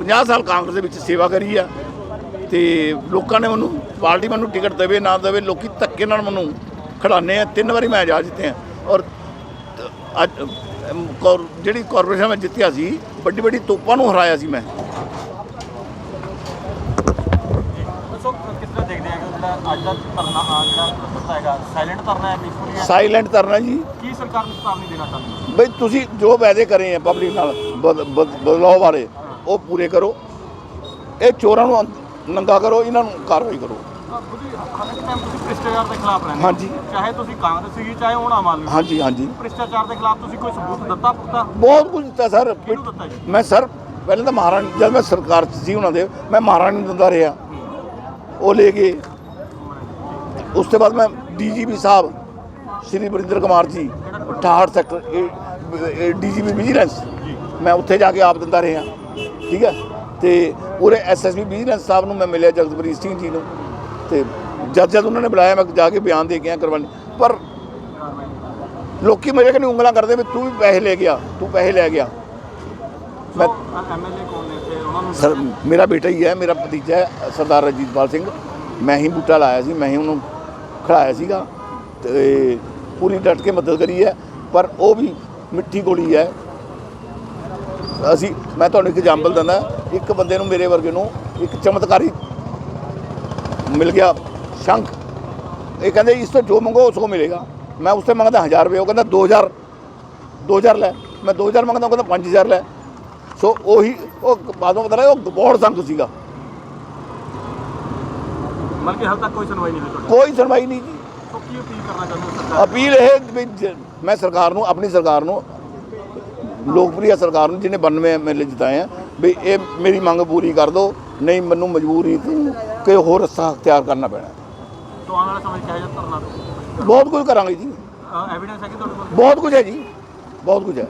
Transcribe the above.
50 ਸਾਲ ਕਾਂਗਰਸ ਦੇ ਵਿੱਚ ਸੇਵਾ ਕਰੀ ਆ ਤੇ ਲੋਕਾਂ ਨੇ ਮੈਨੂੰ ਪਾਰਟੀ ਮੈਨੂੰ ਟਿਕਟ ਦੇਵੇ ਨਾ ਦੇਵੇ ਲੋਕੀ ਧੱਕੇ ਨਾਲ ਮੈਨੂੰ ਖੜਾਉਂਦੇ ਆ। ਤਿੰਨ ਵਾਰੀ ਮੈਂ ਜਾ ਜਿੱਤੇ ਆ। ਔਰ ਅੱਜ ਜਿਹੜੀ ਕਾਰਪੋਰੇਸ਼ਨ ਮੈਂ ਜਿੱਤਿਆ ਸੀ ਵੱਡੀ ਵੱਡੀ ਤੋਪਾਂ ਨੂੰ ਹਰਾਇਆ ਸੀ ਮੈਂ। ਸਾਇਲੈਂਟ ਧਰਨਾ ਜੀ। ਕੀ ਸਰਕਾਰ ਨੂੰ ਚੇਤਾਵਨੀ ਦੇਣਾ ਚਾਹੁੰਦੀ? ਬਈ ਤੁਸੀਂ ਜੋ ਵਾਅਦੇ ਕਰੇ ਆ ਪਬਲਿਕ ਨਾਲ ਬਦ- ਬਦ- ਬਦਲਾਅ ਵਾਲੇ ਉਹ ਪੂਰੇ ਕਰੋ। ਇਹ ਚੋਰਾਂ ਨੂੰ ਨੰਗਾ ਕਰੋ ਇਹਨਾਂ ਨੂੰ ਕਾਰਵਾਈ ਕਰੋ। ਭ੍ਰਿਸ਼ਟਾਚਾਰ ਦੇ ਖਿਲਾਫ ਰਹਿੰਦੇ ਹੋ। ਹਾਂਜੀ। ਚਾਹੇ ਤੁਸੀਂ ਕਾਂਗਰਸ ਸੀਗੀ ਚਾਹੇ ਹੁਣ ਆਮ ਆਦਮੀ ਹਾਂਜੀ ਹਾਂਜੀ। ਭ੍ਰਿਸ਼ਟਾਚਾਰ ਦੇ ਖਿਲਾਫ ਤੁਸੀਂ ਕੋਈ ਸਬੂਤ ਦਿੱਤਾ ਪੁੱਤਾ? ਬਹੁਤ ਕੁਝ ਦਿੱਤਾ ਸਰ। ਮੈਂ ਸਰ ਪਹਿਲਾਂ ਤਾਂ ਮਹਾਰਾਣੀ ਜਦ ਮੈਂ ਸਰਕਾਰ 'ਚ ਸੀ ਉਹਨਾਂ ਦੇ ਮੈਂ ਮਹਾਰਾਣੀ ਨੂੰ ਦਿੰਦਾ ਰਿਹਾ। ਉਹ ਲੈ ਗਏ ਉਸ ਤੋਂ ਬਾਅਦ ਮੈਂ ਡੀਜੀਪੀ ਸਾਹਿਬ Shri Varinder Kumar ji 68 sector DGP vigilance ਮੈਂ ਉੱਥੇ ਜਾ ਕੇ ਆਪ ਦਿੰਦਾ ਰਿਹਾ। ਠੀਕ ਹੈ? ਤੇ ਉਰੇ ਐਸਐਸਪੀ ਵਿਜੀਲੈਂਸ ਸਾਹਿਬ ਨੂੰ ਮੈਂ ਮਿਲਿਆ ਜਗਤਪ੍ਰੀਤ ਸਿੰਘ ਜੀ ਨੂੰ। ਤੇ ਜਦ ਜਦ ਉਹਨਾਂ ਨੇ ਬੁਲਾਇਆ ਮੈਂ ਜਾ ਕੇ ਬਿਆਨ ਦੇ ਕੇ ਆ ਕਰਵਾਉਣ। ਪਰ ਲੋਕੀ ਮੇਰੇ ਕਨੀ ਉਂਗਲਾਂ ਕਰਦੇ ਵੀ ਤੂੰ ਵੀ ਪੈਸੇ ਲੈ ਗਿਆ ਤੂੰ ਪੈਸੇ ਲੈ ਗਿਆ ਮੈਂ ਐਮਐਲਏ ਕੌਣ ਨੇ ਤੇ ਉਹਨਾਂ ਨੂੰ ਸਰ ਮੇਰਾ ਬੇਟਾ ਹੀ ਹੈ ਮੇਰਾ ਭਤੀਜਾ ਹੈ ਸਰਦਾਰ ਰਜੀਤਪਾਲ ਸਿੰਘ। ਮੈਂ ਹੀ ਬੂਟਾ ਲਾਇਆ ਸੀ ਮੈਂ ਹੀ ਉਹਨੂੰ ਖੜਾਇਆ ਸੀਗਾ। ਤੇ ਪੂਰੀ ਡਟ ਕੇ ਮਦਦ ਕਰੀ ਹੈ ਪਰ ਉਹ ਵੀ ਮਿੱਠੀ ਗੋਲੀ ਹੈ। ਅਸੀਂ ਮੈਂ ਤੁਹਾਨੂੰ ਇੱਕ ਐਗਜ਼ਾਮਪਲ ਦਿੰਦਾ ਇੱਕ ਬੰਦੇ ਨੂੰ ਮੇਰੇ ਵਰਗੇ ਨੂੰ ਇੱਕ ਚਮਤਕਾਰੀ ਮਿਲ ਗਿਆ ਸ਼ੰਖ। ਇਹ ਕਹਿੰਦੇ ਇਸ ਤੋਂ ਜੋ ਮੰਗੋ ਉਸ ਕੋ ਮਿਲੇਗਾ। ਮੈਂ ਉਸ ਤੋਂ ਮੰਗਦਾ 1000 ਰੁਪਏ ਉਹ ਕਹਿੰਦਾ 2000 2000 ਲੈ। ਮੈਂ 2000 ਮੰਗਦਾ ਉਹ ਕਹਿੰਦਾ 5000 ਲੈ। ਸੋ ਉਹੀ ਉਹ ਬਾਦੋਂ ਪਤਾ ਲੱਗਾ ਉਹ ਬਹੁਤ ਸੰਗ। ਸੀਗਾ ਹਾਲ ਤੱਕ ਕੋਈ ਸੁਣਵਾਈ ਨਹੀਂ ਹੋਈ ਕੋਈ ਸੁਣਵਾਈ ਨਹੀਂ ਜੀ। ਸੋ ਕੀ ਅਪੀਲ ਕਰਨਾ ਚਾਹੁੰਦੇ ਸਰਕਾਰ ਅਪੀਲ ਇਹ ਮੈਂ ਸਰਕਾਰ ਨੂੰ ਆਪਣੀ ਸਰਕਾਰ ਨੂੰ ਲੋਕਪ੍ਰਿय ਸਰਕਾਰ ਨੂੰ ਜਿਹਨੇ 92 ਐਮਐਲਏ ਜਿਤਾਏ ਆ ਵੀ ਇਹ ਮੇਰੀ ਮੰਗ ਪੂਰੀ ਕਰ ਦਿਓ ਨਹੀਂ ਮੈਨੂੰ ਮਜਬੂਰੀ ਤੋਂ ਕੋਈ ਹੋਰ ਰਸਤਾ ਅਖਤਿਆਰ ਕਰਨਾ ਪੈਣਾ। ਸੋ ਆਉਣ ਵਾਲਾ ਸਮੇਂ ਕਿਹਾ ਜਾ ਧਰਨਾ? ਬਹੁਤ ਕੁਝ ਕਰਾਂਗੇ ਜੀ। ਐਵੀਡੈਂਸ ਹੈ ਕਿ ਤੁਹਾਡੇ ਕੋਲ? ਬਹੁਤ ਕੁਝ ਹੈ ਜੀ ਬਹੁਤ ਕੁਝ ਹੈ।